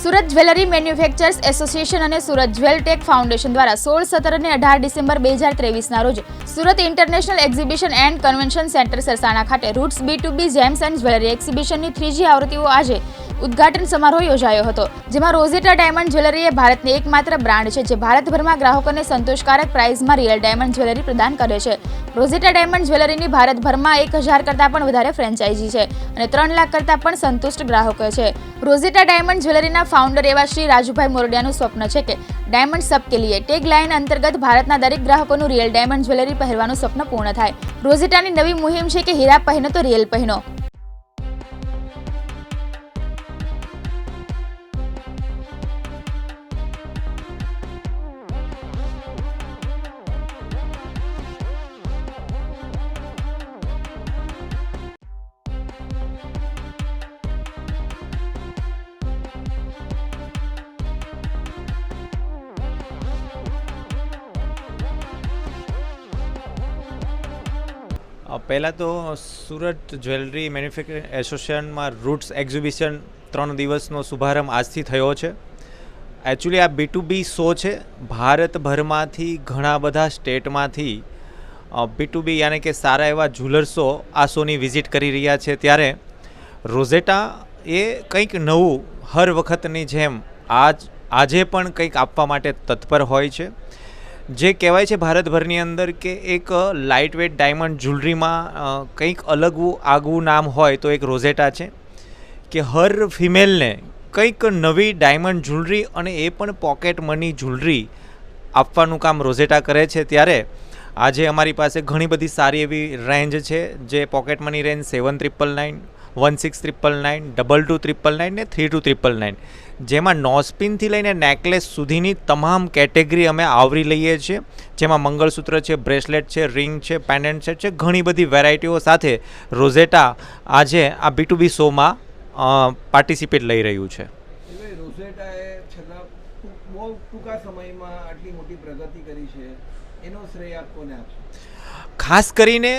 Surat jewellery manufacturers association અને Surat jewel tech foundation દ્વારા સોળ, સત્તર અને અઢાર ડિસેમ્બર બે હજાર ત્રેવીસના રોજ Surat international exhibition and convention centre Sarsana ખાતે roots B to B gems and jewellery એક્ઝિબિશનની ત્રીજી આવૃત્તિઓ આજે ઉદ્ઘાટન સમારોહ યોજાયો હતો, જેમાં રોઝેટા ડાયમંડ જ્વેલરી એ ભારતની એકમાત્ર બ્રાન્ડ છે, જે ભારતભરમાં ગ્રાહકોને સંતોષકારક પ્રાઇસમાં રિયલ ડાયમંડ જ્વેલરી પ્રદાન કરે છે. રોઝેટા ડાયમંડ જ્વેલરીની ભારતભરમાં એક હજાર કરતાં પણ વધારે ફ્રેન્ચાઇઝી છે અને ત્રણ લાખ કરતાં પણ સંતુષ્ટ ગ્રાહકો છે. રોઝેટા ડાયમંડ જ્વેલરીના ફાઉન્ડર એવા શ્રી રાજુભાઈ મોરડિયાનું સ્વપ્ન છે કે ડાયમંડ સબ કે લીએ ટેગ લાઇન અંતર્ગત ભારતના દરેક ગ્રાહકોનું રિયલ ડાયમંડ જ્વેલરી પહેરવાનું સ્વપ્ન પૂર્ણ થાય. રોઝિટાની નવી મુહિમ છે કે હીરા પહેનો તો રિયલ પહેનો પહેલાં તો સુરત જ્વેલરી મેન્યુફેક્ચરિંગ એસોસિએશનમાં રૂટ્સ એક્ઝિબિશન ત્રણ દિવસનો શુભારંભ આજથી થયો છે. એકચ્યુઅલી આ બી ટુ બી શો છે. ભારતભરમાંથી ઘણા બધા સ્ટેટમાંથી બી ટુ બી યાની કે સારા એવા જ્વેલર્સો આ શોની વિઝિટ કરી રહ્યા છે. ત્યારે રોઝેટા એ કંઈક નવું હર વખતની જેમ આજ, આજે પણ કંઈક આપવા માટે તત્પર હોય છે. જે કહેવાય છે ભારતભરની અંદર કે એક લાઇટ વેટ ડાયમંડ જ્વેલરીમાં કંઈક અલગવું આગવું નામ હોય તો એક રોઝેટા છે કે હર ફિમેલને કંઈક નવી ડાયમંડ જ્વેલરી અને એ પણ પોકેટ મની જ્વેલરી આપવાનું કામ રોઝેટા કરે છે. ત્યારે આજે અમારી પાસે ઘણી બધી સારી એવી રેન્જ છે, જે pocket money range seven triple nine one six triple nine double two triple nine ને થ્રી ટુ ટ્રિપલ નાઇન જેમાં નોસ્પિનથી લઈને નેકલેસ સુધીની તમામ કેટેગરી અમે આવરી લઈએ છીએ. જેમાં મંગળસૂત્ર છે, બ્રેસલેટ છે, રિંગ છે પેન્ડન્ટ સેટ છે, ઘણી બધી વેરાયટીઓ સાથે રોઝેટા આજે આ બી ટુ બી શોમાં પાર્ટિસિપેટ લઈ રહ્યું છે. બહુ ટૂંકા સમયમાં આટલી મોટી પ્રગતિ કરી છે. એનો શ્રેય આપ કોને આપશો? ખાસ કરીને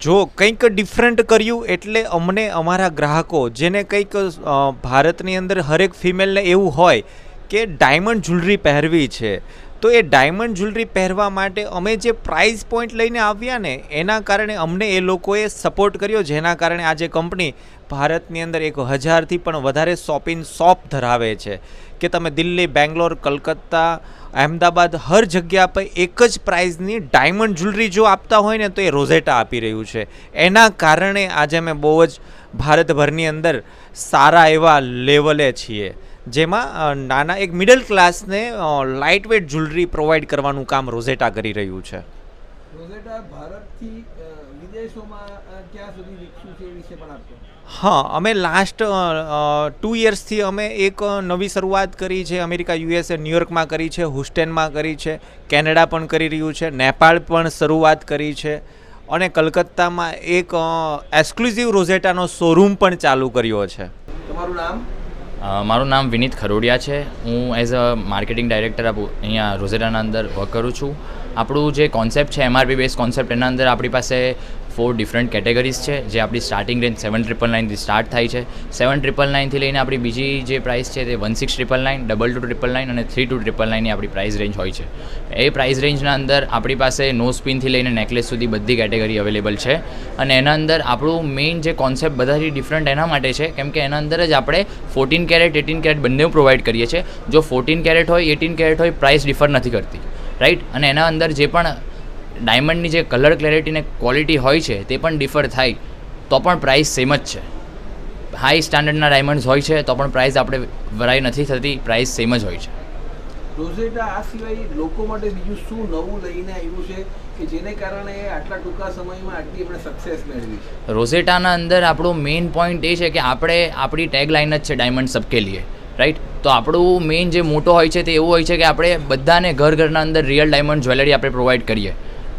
જો કંઈક ડિફરન્ટ કર્યું એટલે અમને અમારા ગ્રાહકો, જેને કંઈક ભારતની અંદર હરેક ફિમેલને એવું હોય કે ડાયમંડ જ્વેલરી પહેરવી છે તો એ ડાયમંડ જ્વેલરી પહેરવા માટે અમે જે પ્રાઇસ પોઈન્ટ લઈને આવ્યા ને, એના કારણે અમને એ લોકોએ સપોર્ટ કર્યો, જેના કારણે આજે કંપની ભારતની અંદર એક હજારથી પણ વધારે શોપિંગ શોપ ધરાવે છે. કે તમે દિલ્હી, બેંગ્લોર, કલકત્તા, અહેમદાબાદ હર જગ્યા પર એક જ પ્રાઇઝની ડાયમંડ જ્વેલરી જો આપતા હોય ને, તો એ રોઝેટા આપી રહ્યું છે. એના કારણે આજે અમે બહુ જ ભારતભરની અંદર સારા એવા લેવલે છીએ. જેમાં નાના એક મિડલ ક્લાસને લાઇટ વેટ જ્વેલરી પ્રોવાઈડ કરવાનું કામ રોઝેટા કરી રહ્યું છે. રોઝેટા ભારતથી વિદેશોમાં ક્યાં સુધી વિકસ્યું છે એ વિશે પણ આપજો. હા અમે લાસ્ટ ટુ યર્સથી અમે એક નવી શરૂઆત કરી છે. અમેરિકા યુએસએ ન્યુયોર્કમાં કરી છે હુસ્ટેનમાં કરી છે કેનેડા પણ કરી રહ્યું છે નેપાળ પણ શરૂઆત કરી છે અને કલકત્તામાં એક એક્સક્લુઝિવ રોઝેટાનો શોરૂમ પણ ચાલુ કર્યો છે. તમારું નામ? મારું નામ વિનીત ખરોડિયા છે. હું એઝ અ માર્કેટિંગ ડાયરેક્ટર અહીંયા રોઝેટાના અંદર વર્ક કરું છું. આપણું જે કોન્સેપ્ટ છે એમઆરપી બેઝ કોન્સેપ્ટ એના અંદર આપણી પાસે ફોર ડિફરન્ટ કેટેગરીઝ છે, જે આપણી સ્ટાર્ટિંગ રેન્જ સેવન ટ્રિપલ નાઇનથી સ્ટાર્ટ થાય છે. સેવન ટ્રિપલ નાઇનથી લઈને આપણી બીજી જે પ્રાઇસ છે તે one six triple nine double two triple nine અને થ્રી ટુ ટ્રિપલ નાઇનની આપણી પ્રાઇસ રેન્જ હોય છે. એ પ્રાઇસ રેન્જના અંદર આપણી પાસે નો સ્પિનથી લઈને નેકલેસ સુધી બધી કેટેગરી અવેલેબલ છે. અને એના અંદર આપણું મેઇન જે કોન્સેપ્ટ બધાથી ડિફરન્ટ એના માટે છે, કેમ કે એના અંદર જ આપણે ફોર્ટીન કેરેટ એટીન કેરેટ બંને પ્રોવાઈડ કરીએ છીએ. જો ફોર્ટીન કેરેટ હોય એટીન કેરેટ હોય પ્રાઇસ ડિફર નથી કરતી. રાઈટ અને એના અંદર જે પણ ડાયમંડની જે કલર ક્લેરિટી ને ક્વોલિટી હોય છે તે પણ ડિફર થાય તો પણ પ્રાઇસ સેમ જ છે. હાઈ સ્ટાન્ડર્ડના ડાયમંડ્સ હોય છે તો પણ પ્રાઇસ આપણે વરાઈ નથી થતી પ્રાઇસ સેમ જ હોય છે. રોઝેટા આ સિવાય લોકો માટે બીજું શું નવું લઈને આવ્યું છે કે જેને કારણે આટલા ટૂંકા સમયમાં આટલી આપણે સક્સેસ મેળવી છે? રોઝેટાના અંદર આપણો મેઇન પોઈન્ટ એ છે કે આપણે આપણી ટેગ લાઇન જ છે ડાયમંડ સબકે લીએ રાઈટ તો આપણું મેઇન જે મોટો હોય છે તે એવું હોય છે કે આપણે બધાને ઘર ઘરના અંદર રિયલ ડાયમંડ જ્વેલરી આપણે પ્રોવાઈડ કરીએ.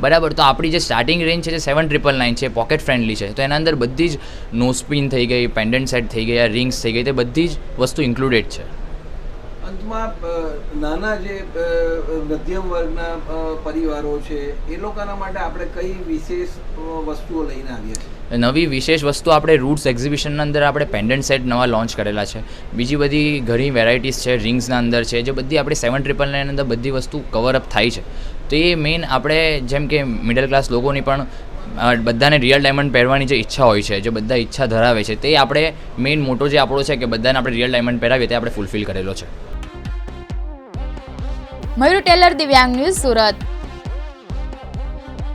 બરાબર તો આપણી જે સ્ટાર્ટિંગ રેન્જ છે જે સેવન ટ્રિપલ નાઇન છે પોકેટ ફ્રેન્ડલી છે તો એના અંદર બધી જ નો સ્પિન થઈ ગઈ પેન્ડન્ટ સેટ થઈ ગયા રિંગ્સ થઈ ગઈ તે બધી જ વસ્તુ ઇન્ક્લુડેડ છે. અંતમાં નાના જે મધ્યમ વર્ગના પરિવારો છે એ લોકોના માટે આપણે કઈ વિશેષ વસ્તુઓ લઈને આવીએ છીએ? નવી વિશેષ વસ્તુ આપણે રૂટ્સ એક્ઝિબિશનના અંદર આપણે પેન્ડન્ટ સેટ નવા લોન્ચ કરેલા છે. બીજી બધી ઘણી વેરાયટીઝ છે રિંગ્સના અંદર છે જે બધી આપણે સેવન ટ્રિપલ નાઇન અંદર બધી વસ્તુ કવર અપ થાય છે. તો એ મેઇન આપણે જેમ કે મિડલ ક્લાસ લોકોની પણ બધાને રિયલ ડાયમંડ પહેરવાની જે ઈચ્છા હોય છે, જે બધા ઈચ્છા ધરાવે છે, તે આપણે મેઇન મોટો જે આપણો છે કે બધાને આપણે રિયલ ડાયમંડ પહેરાવીએ તે આપણે ફૂલફિલ કરેલો છે. મયુર ટેલર, દિવ્યાંગ ન્યૂઝ, સુરત.